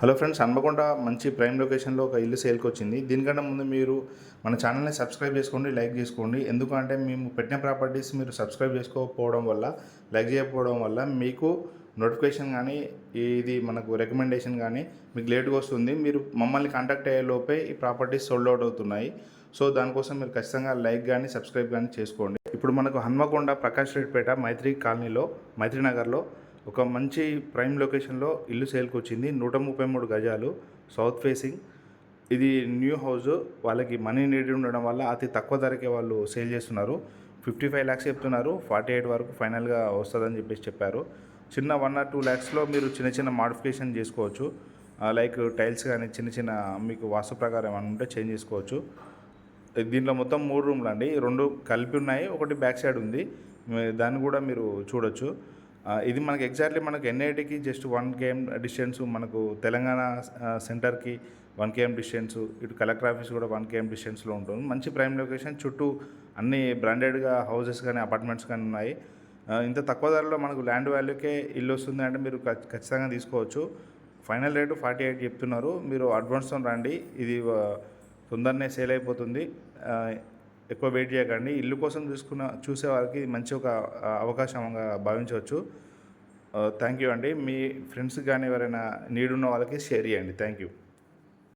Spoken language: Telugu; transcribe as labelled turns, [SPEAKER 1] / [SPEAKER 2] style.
[SPEAKER 1] హలో ఫ్రెండ్స్ హన్మకొండ మంచి ప్రైమ్ లొకేషన్లో ఒక ఇల్లు సేల్కి వచ్చింది దీనికంటే ముందు మీరు మన ఛానల్ని సబ్స్క్రైబ్ చేసుకోండి లైక్ చేసుకోండి. ఎందుకంటే మేము పెట్టిన ప్రాపర్టీస్ మీరు సబ్స్క్రైబ్ చేసుకోకపోవడం వల్ల లైక్ చేయకపోవడం వల్ల మీకు నోటిఫికేషన్ కానీ ఇది మనకు రికమెండేషన్ కానీ మీకు లేట్గా వస్తుంది. మీరు మమ్మల్ని కాంటాక్ట్ అయ్యే లోపే ఈ ప్రాపర్టీస్ సోల్డ్ అవుట్ అవుతున్నాయి. సో దానికోసం మీరు ఖచ్చితంగా లైక్ కానీ సబ్స్క్రైబ్ కానీ చేసుకోండి. ఇప్పుడు మనకు హన్మకొండ ప్రకాష్ రెడ్డిపేట మైత్రి కాలనీలో మైత్రి నగర్లో ఒక మంచి ప్రైమ్ లొకేషన్లో ఇల్లు సేల్కి వచ్చింది నూట ముప్పై మూడు గజాలు సౌత్ ఫేసింగ్. ఇది న్యూ హౌస్ వాళ్ళకి మనీ నీడ్ ఉండడం వల్ల అతి తక్కువ ధరకే వాళ్ళు సేల్ చేస్తున్నారు. ఫిఫ్టీ ఫైవ్ ల్యాక్స్ చెప్తున్నారు. ఫార్టీ ఎయిట్ వరకు ఫైనల్గా వస్తుందని చెప్పేసి చెప్పారు. చిన్న వన్ ఆర్ టూ ల్యాక్స్లో మీరు చిన్న చిన్న మాడిఫికేషన్ చేసుకోవచ్చు. లైక్ టైల్స్ కానీ చిన్న చిన్న మీకు వాస్తు ప్రకారం ఏమైనా ఉంటే చేంజ్ చేసుకోవచ్చు. దీంట్లో మొత్తం మూడు రూమ్లు అండి రెండు కలిపి ఉన్నాయి. ఒకటి బ్యాక్ సైడ్ ఉంది. దాన్ని కూడా మీరు చూడొచ్చు. ఇది మనకి ఎగ్జాక్ట్లీ మనకు ఎన్ఐటికి జస్ట్ వన్ కేఎం డిస్టెన్స్ మనకు తెలంగాణ సెంటర్కి వన్ కేఎం డిస్టెన్స్ ఇటు కలెక్టర్ ఆఫీస్ కూడా వన్ కేఎం డిస్టెన్స్లో ఉంటుంది. మంచి ప్రైమ్ లొకేషన్ చుట్టూ అన్ని బ్రాండెడ్గా హౌసెస్ కానీ అపార్ట్మెంట్స్ కానీ ఉన్నాయి. ఇంత తక్కువ ధరలో మనకు ల్యాండ్ వాల్యూకే ఇల్లు వస్తుంది అంటే మీరు ఖచ్చితంగా తీసుకోవచ్చు. ఫైనల్ రేటు ఫార్టీ ఎయిట్ చెప్తున్నారు. మీరు అడ్వాన్స్తో రండి. ఇది తొందరనే సేల్ అయిపోతుంది. ఎక్కువ వెయిట్ చేయకండి. ఇల్లు కోసం చూసుకున్న చూసే వారికి మంచి ఒక అవకాశంగా భావించవచ్చు. థ్యాంక్ యూ అండి. మీ ఫ్రెండ్స్ కానీ ఎవరైనా నీడున్న వాళ్ళకి షేర్ చేయండి. Thank you